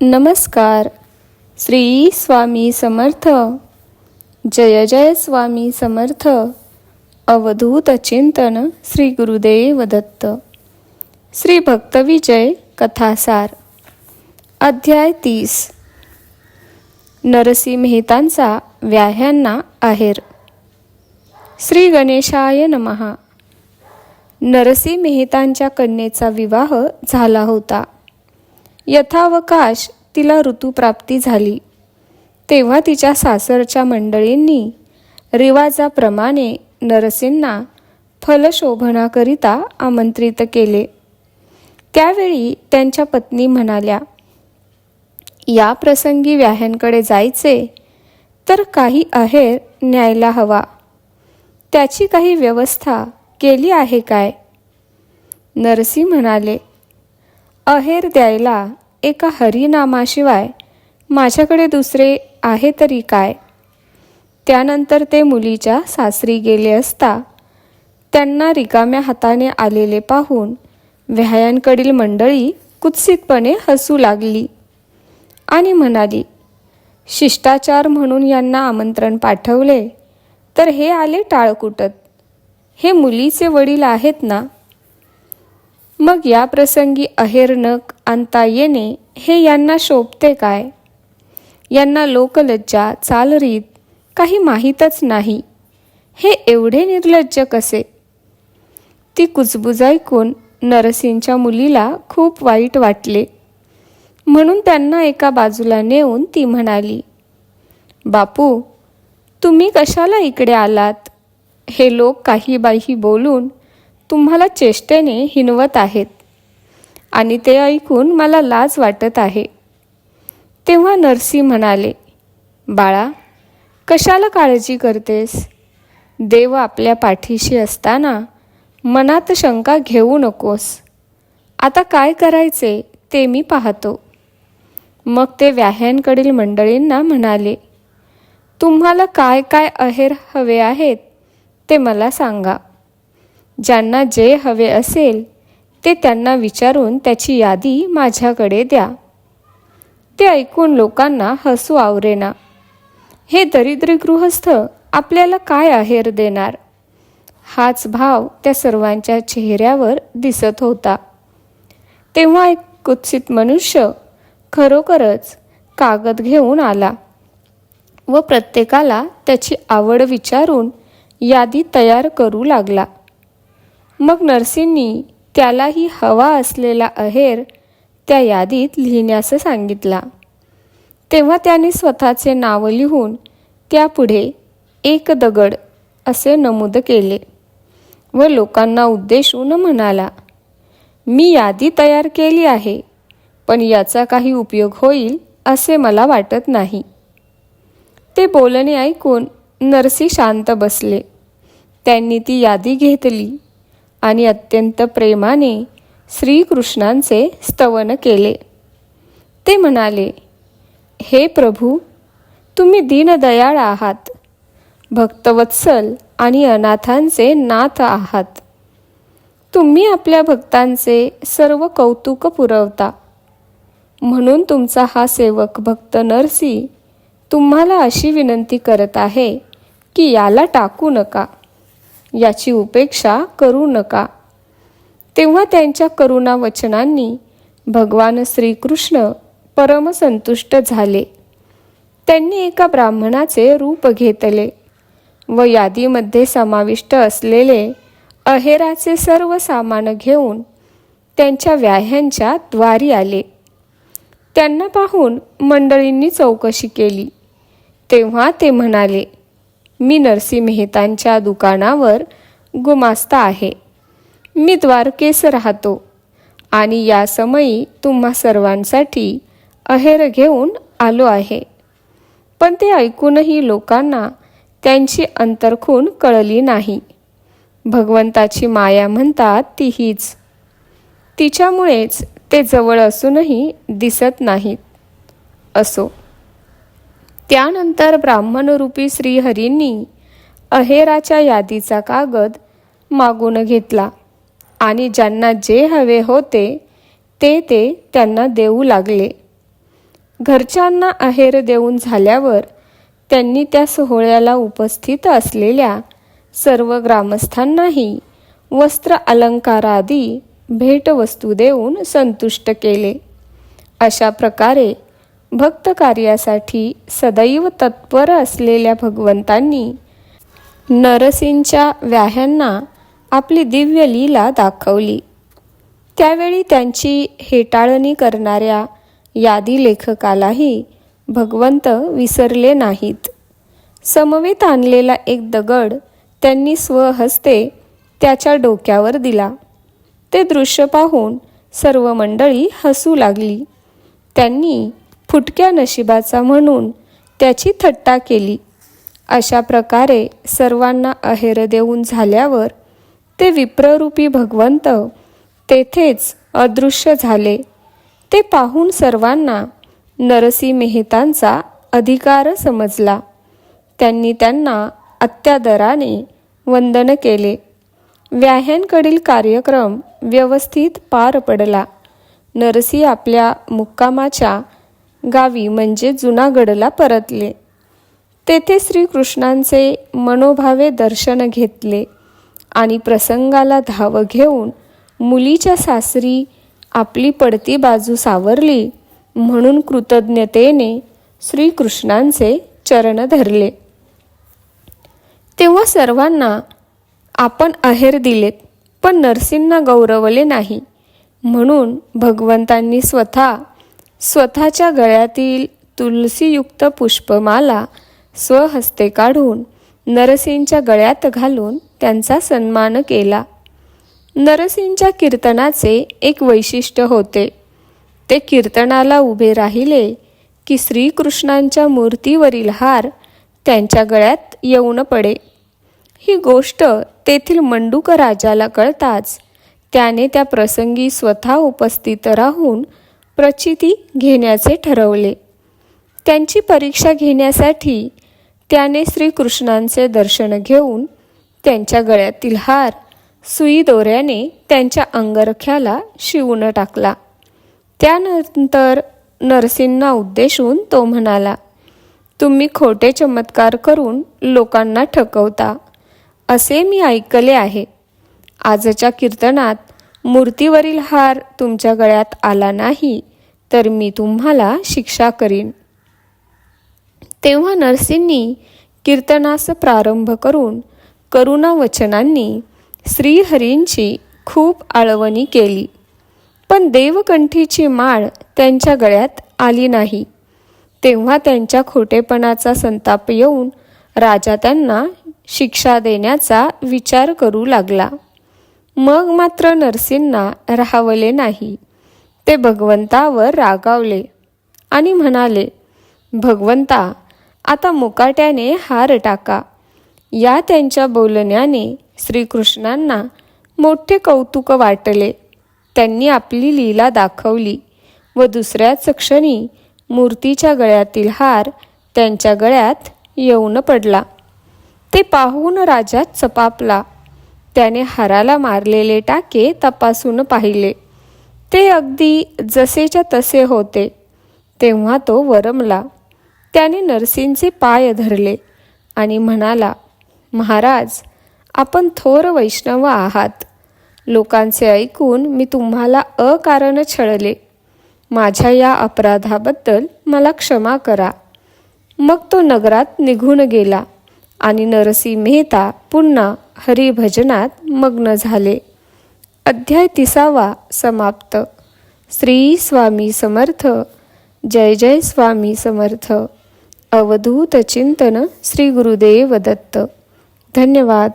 नमस्कार. श्री स्वामी समर्थ. जय जय स्वामी समर्थ. अवधूत चिंतन श्री गुरुदेव दत्त. श्री भक्तविजय कथासार. अध्याय तीस. नरसी मेहतांचा व्याह्यांना आहेर. श्री गणेशाय नमहा नरसी मेहतांच्या कन्येचा विवाह झाला होता. यथावकाश तिला ऋतुप्राप्ती झाली. तेव्हा तिच्या सासरच्या मंडळींनी रिवाजाप्रमाणे नरसींना फलशोभनाकरिता आमंत्रित केले. त्यावेळी त्यांच्या पत्नी म्हणाल्या या प्रसंगी व्याह्यांकडे जायचे तर काही अहेर न्यायला हवा. त्याची काही व्यवस्था केली आहे काय? नरसी म्हणाले अहेर द्यायला एका हरिनामाशिवाय माझ्याकडे दुसरे आहे तरी काय? त्यानंतर ते मुलीच्या सासरी गेले असता त्यांना रिकाम्या हाताने आलेले पाहून व्यायांकडील मंडळी कुत्सितपणे हसू लागली आणि म्हणाली शिष्टाचार म्हणून यांना आमंत्रण पाठवले तर हे आले टाळकुटत. हे मुलीचे वडील आहेत ना? मग या प्रसंगी अहेरणक आणता येणे हे यांना शोभते काय? यांना लोकलज्जा चालरीत काही माहीतच नाही. हे एवढे निर्लज्ज कसे? ती कुजबुज ऐकून नरसिंच्या मुलीला खूप वाईट वाटले. म्हणून त्यांना एका बाजूला नेऊन ती म्हणाली बापू तुम्ही कशाला इकडे आलात? हे लोक काही बाही बोलून तुम्हाला चेष्टेने हिनवत आहेत. आणि ते ऐकून मला लाज वाटत आहे. तेव्हा नरसी म्हणाले बाळा कशाला काळजी करतेस? देव आपल्या पाठीशी असताना मनात शंका घेऊ नकोस. आता काय करायचे ते मी पाहतो. मग ते व्याह्यांकडील मंडळींना म्हणाले तुम्हाला काय काय अहेर हवे आहेत ते मला सांगा. ज्यांना जे हवे असेल ते त्यांना विचारून त्याची यादी माझ्याकडे द्या. ते ऐकून लोकांना हसू आवरेना. हे दरिद्री गृहस्थ आपल्याला काय आहेर देणार? हाच भाव त्या सर्वांच्या चेहऱ्यावर दिसत होता. तेव्हा एक कुत्सित मनुष्य खरोखरच कागद घेऊन आला व प्रत्येकाला त्याची आवड विचारून यादी तयार करू लागला. मग नर्सींनी त्यालाही हवा असलेला अहेर त्या यादीत लिहिण्यास सांगितला. तेव्हा त्याने स्वतःचे नाव लिहून त्यापुढे एक दगड असे नमूद केले व लोकांना उद्देशून म्हणाला मी यादी तयार केली आहे पण याचा काही उपयोग होईल असे मला वाटत नाही. ते बोलणे ऐकून नरसी शांत बसले. त्यांनी ती यादी घेतली. आणि अत्यंत प्रेमाने श्रीकृष्णांचे स्तवन केले. ते म्हणाले हे प्रभू तुम्ही दीनदयाळ आहात. भक्तवत्सल आणि अनाथांचे नाथ आहात. तुम्ही आपल्या भक्तांचे सर्व कौतुक पुरवता. म्हणून तुमचा हा सेवक भक्त नरसी तुम्हाला अशी विनंती करत आहे की याला टाकू नका. याची उपेक्षा करू नका. तेव्हा त्यांच्या करुणा वचनांनी भगवान श्रीकृष्ण परमसंतुष्ट झाले. त्यांनी एका ब्राह्मणाचे रूप घेतले व यादीमध्ये समाविष्ट असलेले अहेराचे सर्व सामान घेऊन त्यांच्या व्याह्यांच्या द्वारी आले. त्यांना पाहून मंडळींनी चौकशी केली. तेव्हा ते म्हणाले मी नरसी मेहतांच्या दुकानावर गुमास्ता आहे. मी द्वारकेस राहतो आणि या समयी तुम्हा सर्वांसाठी अहेर घेऊन आलो आहे. पण ते ऐकूनही लोकांना त्यांची अंतरखून कळली नाही. भगवंताची माया म्हणतात ती हीच तिच्यामुळेच ते जवळ असूनही दिसत नाहीत. असो. त्यानंतर ब्राह्मणरूपी श्रीहरींनी अहेराच्या यादीचा कागद मागून घेतला आणि ज्यांना जे हवे होते ते ते त्यांना देऊ लागले. घरच्यांना अहेर देऊन झाल्यावर त्यांनी त्या सोहळ्याला उपस्थित असलेल्या सर्व ग्रामस्थांनाही वस्त्र अलंकारादी भेटवस्तू देऊन संतुष्ट केले. अशा प्रकारे भक्त कार्यासाठी सदैव तत्पर असलेल्या भगवंतांनी नरसिंच्या व्याह्यांना आपली दिव्य लीला दाखवली. त्यावेळी त्यांची हेटाळणी करणाऱ्या यादी लेखकालाही भगवंत विसरले नाहीत. समवेत आणलेला एक दगड त्यांनी स्वहस्ते त्याच्या डोक्यावर दिला. ते दृश्य पाहून सर्व मंडळी हसू लागली. त्यांनी फुटक्या नशिबाचा म्हणून त्याची थट्टा केली. अशा प्रकारे सर्वांना अहेर देऊन झाल्यावर ते विप्ररूपी भगवंत तेथेच अदृश्य झाले. ते पाहून सर्वांना नरसी मेहतांचा अधिकार समजला. त्यांनी त्यांना अत्यादराने वंदन केले. व्याह्यांकडील कार्यक्रम व्यवस्थित पार पडला. नरसी आपल्या मुक्कामाच्या गावी म्हणजे जुनागडला परतले. तेथे श्रीकृष्णांचे मनोभावे दर्शन घेतले आणि प्रसंगाला धाव घेऊन मुलीच्या सासरी आपली पडती बाजू सावरली म्हणून कृतज्ञतेने श्रीकृष्णांचे चरण धरले. तेव्हा सर्वांना आपण अहेर दिलेत पण नरसिंना गौरवले नाही म्हणून भगवंतांनी स्वतः स्वतःच्या गळ्यातील तुलसीयुक्त पुष्पमाला स्वहस्ते काढून नरसींच्या गळ्यात घालून त्यांचा सन्मान केला. नरसींच्या कीर्तनाचे एक वैशिष्ट्य होते. ते कीर्तनाला उभे राहिले की श्रीकृष्णांच्या मूर्तीवरील हार त्यांच्या गळ्यात येऊन पडे. ही गोष्ट तेथील मंडूक राजाला कळताच त्याने त्या प्रसंगी स्वतः उपस्थित राहून प्रचिती घेण्याचे ठरवले. त्यांची परीक्षा घेण्यासाठी त्याने श्रीकृष्णांचे दर्शन घेऊन त्यांच्या गळ्यातील हार सुई दोऱ्याने त्यांच्या अंगरख्याला शिवून टाकला. त्यानंतर नरसिंहना उद्देशून तो म्हणाला तुम्ही खोटे चमत्कार करून लोकांना ठकवता. असे मी ऐकले आहे. आजच्या कीर्तनात मूर्तीवरील हार तुमच्या गळ्यात आला नाही तर मी तुम्हाला शिक्षा करीन. तेव्हा नरसिंनी कीर्तनास प्रारंभ करून करुणावचनांनी श्रीहरींची खूप आळवणी केली. पण देवकंठीची माळ त्यांच्या गळ्यात आली नाही. तेव्हा त्यांच्या खोटेपणाचा संताप येऊन राजा त्यांना शिक्षा देण्याचा विचार करू लागला. मग मात्र नरसिंना राहावले नाही. ते भगवंतावर रागावले आणि म्हणाले भगवंता आता मुकाट्याने हार टाका. या त्यांच्या बोलण्याने श्रीकृष्णांना मोठे कौतुक वाटले. त्यांनी आपली लीला दाखवली व दुसऱ्याच क्षणी मूर्तीच्या गळ्यातील हार त्यांच्या गळ्यात येऊन पडला. ते पाहून राजा चपापला. त्याने हाराला मारलेले टाके तपासून पाहिले. ते अगदी जसेच्या तसे होते. तेव्हा तो वरमला. त्याने नरसिंहचे पाय धरले आणि म्हणाला महाराज आपण थोर वैष्णव आहात. लोकांचे ऐकून मी तुम्हाला अकारण छळले. माझ्या या अपराधाबद्दल मला क्षमा करा. मग तो नगरात निघून गेला आणि नरसी मेहता पुन्हा हरिभजनात मग्न झाले. अध्याय तिसावा समाप्त. श्री स्वामी समर्थ जय जय स्वामी समर्थ. अवधूत चिंतन श्री गुरुदेव दत्त. धन्यवाद.